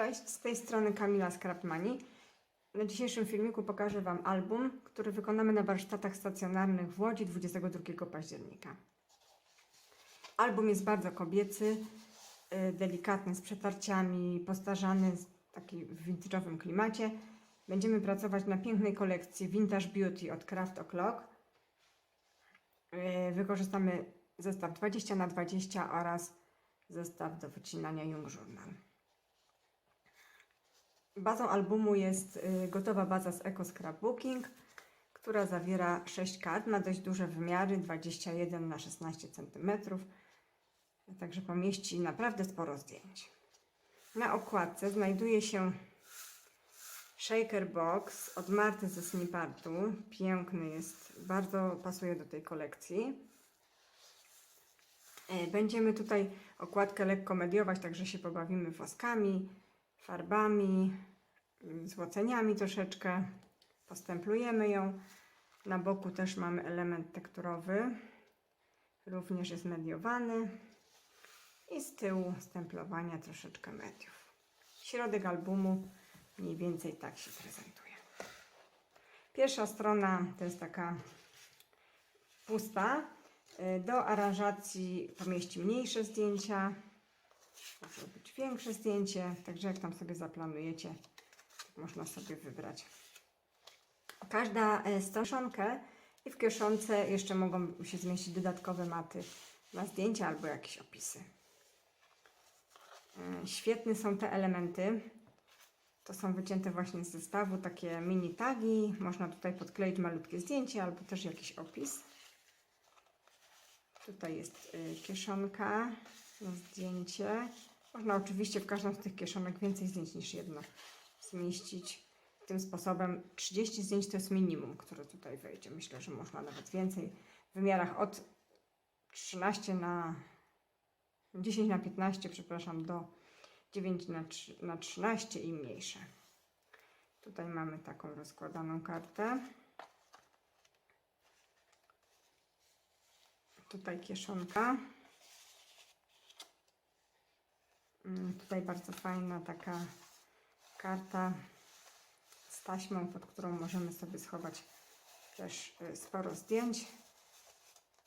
Cześć, z tej strony Kamila Scrapmani. Na dzisiejszym filmiku pokażę Wam album, który wykonamy na warsztatach stacjonarnych w Łodzi 22 października. Album jest bardzo kobiecy, y, delikatny, z przetarciami, postarzany w takim vintage'owym klimacie. Będziemy pracować na pięknej kolekcji Vintage Beauty od Craft O'Clock. Y, Wykorzystamy zestaw 20 na 20 oraz zestaw do wycinania Jung Journal. Bazą albumu jest y, gotowa baza z Eco Scrapbooking, która zawiera 6 kart, ma dość duże wymiary, 21 na 16 cm, także pomieści naprawdę sporo zdjęć. Na okładce znajduje się shaker box od Marty ze Snipartu. Piękny jest, bardzo pasuje do tej kolekcji. E, Będziemy tutaj okładkę lekko mediować, także się pobawimy woskami, farbami, złoceniami troszeczkę. Postemplujemy ją. Na boku też mamy element tekturowy. Również jest mediowany. I z tyłu stemplowania troszeczkę mediów. Środek albumu mniej więcej tak się prezentuje. Pierwsza strona to jest taka pusta. Y, Do aranżacji pomieści mniejsze zdjęcia, może być większe zdjęcie, także jak tam sobie zaplanujecie, można sobie wybrać. Każda e, stronę i w kieszonce jeszcze mogą się zmieścić dodatkowe maty na zdjęcia albo jakieś opisy. E, Świetne są te elementy. To są wycięte właśnie z zestawu, takie mini tagi. Można tutaj podkleić malutkie zdjęcie albo też jakiś opis. Tutaj jest y, kieszonka na zdjęcie. Można oczywiście w każdą z tych kieszonek więcej zdjęć niż jedno zmieścić. Tym sposobem 30 zdjęć to jest minimum, które tutaj wejdzie. Myślę, że można nawet więcej w wymiarach od 13 na 10 na 15, przepraszam, do 9 na, 3, na 13 i mniejsze. Tutaj mamy taką rozkładaną kartę. Tutaj kieszonka. Mm, Tutaj bardzo fajna taka karta z taśmą, pod którą możemy sobie schować też y, sporo zdjęć.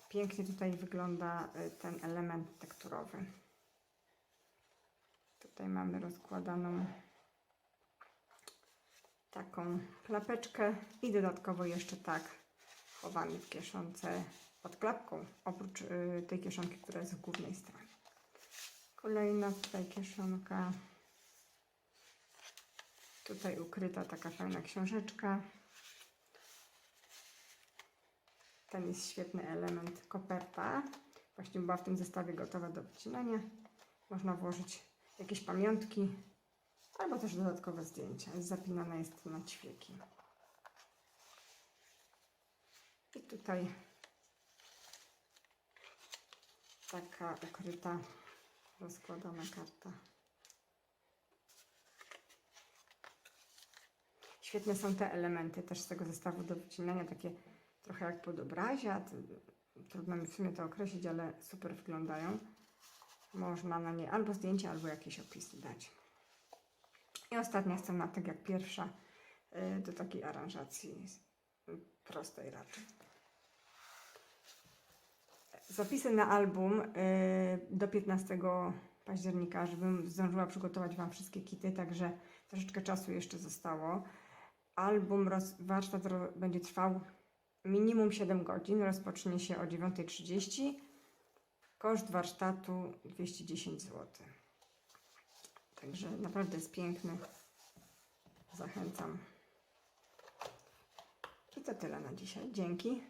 Pięknie tutaj wygląda y, ten element tekturowy. Tutaj mamy rozkładaną taką klapeczkę i dodatkowo jeszcze tak chowany w kieszonce pod klapką, oprócz y, tej kieszonki, która jest w głównej stronie. Kolejna tutaj kieszonka. Tutaj ukryta taka fajna książeczka. Ten jest świetny element koperta. Właśnie była w tym zestawie gotowa do wycinania. Można włożyć jakieś pamiątki albo też dodatkowe zdjęcia. Zapinana jest na ćwieki. I tutaj taka ukryta, rozkładana karta. Świetne są te elementy też z tego zestawu do wycinania, takie trochę jak podobrazia. Trudno mi w sumie to określić, ale super wyglądają. Można na nie albo zdjęcie, albo jakieś opisy dać. I ostatnia strona, tak jak pierwsza, y, do takiej aranżacji y, prostej raczej. Zapisy na album y, do 15 października, żebym zdążyła przygotować Wam wszystkie kity, także troszeczkę czasu jeszcze zostało. Album, roz, warsztat ro, będzie trwał minimum 7 godzin, rozpocznie się o 9.30. Koszt warsztatu 210 zł. Także naprawdę jest piękny. Zachęcam. I to tyle na dzisiaj. Dzięki.